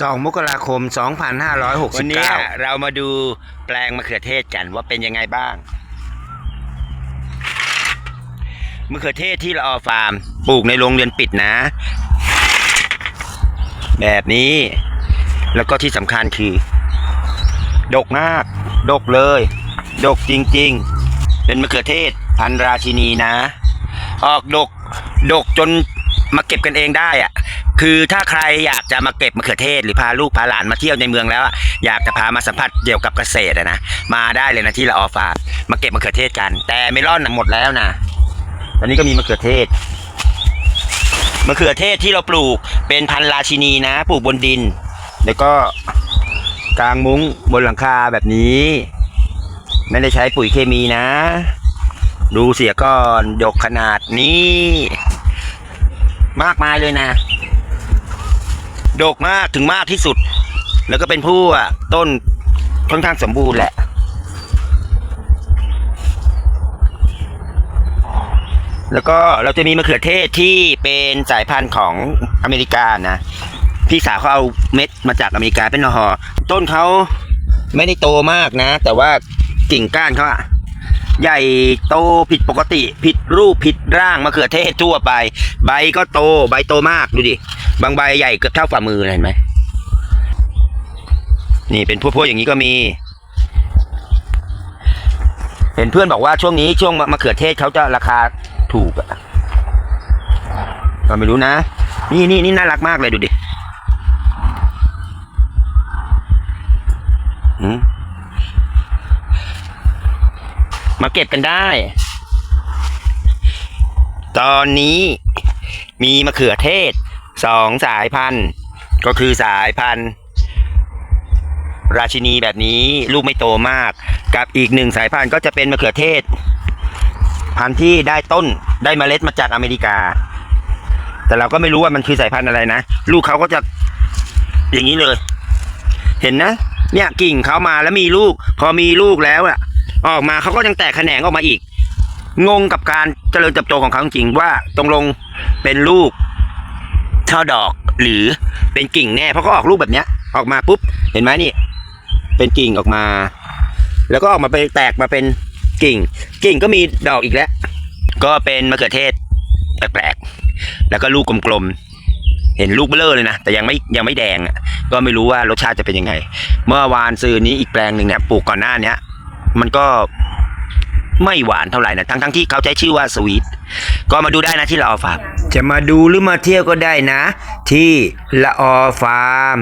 2 มกราคม 2569 วันนี้เรามาดูแปลงมะเขือเทศกันว่าเป็นยังไงบ้าง มะเขือเทศที่เราเอาฟาร์ม ปลูกในโรงเรือนปิดนะ แบบนี้ แล้วก็ที่สำคัญคือ ดกมาก ดกเลย ดกจริง ๆ เป็นมะเขือเทศพันราชินีนะ ออกดก ดกจน มาเก็บกันเองได้อะคือถ้าใครอยากจะมาเก็บมะเขือเทศ หรือพาลูกพาหลานมาเที่ยวในเมืองแล้วอะอยากจะพามาสัมผัสเกี่ยวกับเกษตรอะนะมาได้เลยนะที่ละออฟาร์มมาเก็บมะเขือเทศกัน แต่เมลอนนะหมดแล้วนะตอนนี้ก็มีมะเขือเทศมะเขือเทศที่เราปลูกเป็นพันราชินีนะปลูกบนดิน แล้วก็กางมุ้งบนหลังคาแบบนี้ ไม่ได้ใช้ปุ๋ยเคมีนะ ดูเสียก่อนดกขนาดนี้ มากมายเลยนะ ดกมากถึงมากที่สุด แล้วก็เป็นผู้อะต้นค่อนข้างสมบูรณ์แหละ แล้วก็เราจะมีมะเขือเทศที่เป็นสายพันธุ์ของอเมริกานะ พี่สาวเขาเอาเม็ดมาจากอเมริกาเป็นหอต้นเขาไม่ได้โตมากนะ แต่ว่ากิ่งก้านเขาอะ ใหญ่โตผิดปกติ ผิดรูปผิดร่างมะเขือเทศทั่วไป ใบก็โตใบโตมากดูดิบางใบใหญ่เกือบเท่าฝ่ามือเห็นไหมนี่เป็นพวกๆอย่างนี้ก็มี เห็นเพื่อนบอกว่าช่วงนี้ช่วงมะเขือเทศเขาจะราคาถูกอะก็ไม่รู้นะ นี่นี่นี่น่ารักมากเลยดูดิหืม มาเก็บกันได้ ตอนนี้มีมะเขือเทศสองสายพันธุ์ ก็คือสายพันธุ์ ราชินีแบบนี้ลูกไม่โตมาก กับอีกหนึ่งสายพันธุ์ก็จะเป็นมะเขือเทศ พันธุ์ที่ได้ต้นได้เมล็ดมาจากอเมริกา แต่เราก็ไม่รู้ว่ามันคือสายพันธุ์อะไรนะ ลูกเขาก็จะอย่างนี้เลย เห็นนะ เนี่ยกิ่งเขามาแล้วมีลูก พอมีลูกแล้วอะ ออกมาเขาก็ยังแตกแขนงออกมาอีก งงกับการเจริญเติบโตของเขาจริงว่าตรงลงเป็นลูกช่อดอกหรือเป็นกิ่งแน่เพราะเขาออกลูกแบบเนี้ย ออกมาปุ๊บเห็นไหมนี่ เป็นกิ่งออกมา แล้วก็ออกมาไปแตกมาเป็นกิ่ง กิ่งก็มีดอกอีกแล้ว ก็เป็นมะเขือเทศแปลกๆแล้วก็ลูกกลมๆเห็นลูกเบลอเลยนะแต่ยังไม่ยังไม่แดงก็ไม่รู้ว่ารสชาติจะเป็นยังไง เมื่อวานซื้อนี้อีกแปลงหนึ่งเนี่ยปลูกก่อนหน้าเนี้ย มันก็ไม่หวานเท่าไหร่นะทั้งๆที่เขาใช้ชื่อว่าสวีทก็มาดูได้นะที่ละอฟาร์มจะมาดูหรือมาเที่ยวก็ได้นะ ที่ละออฟาร์ม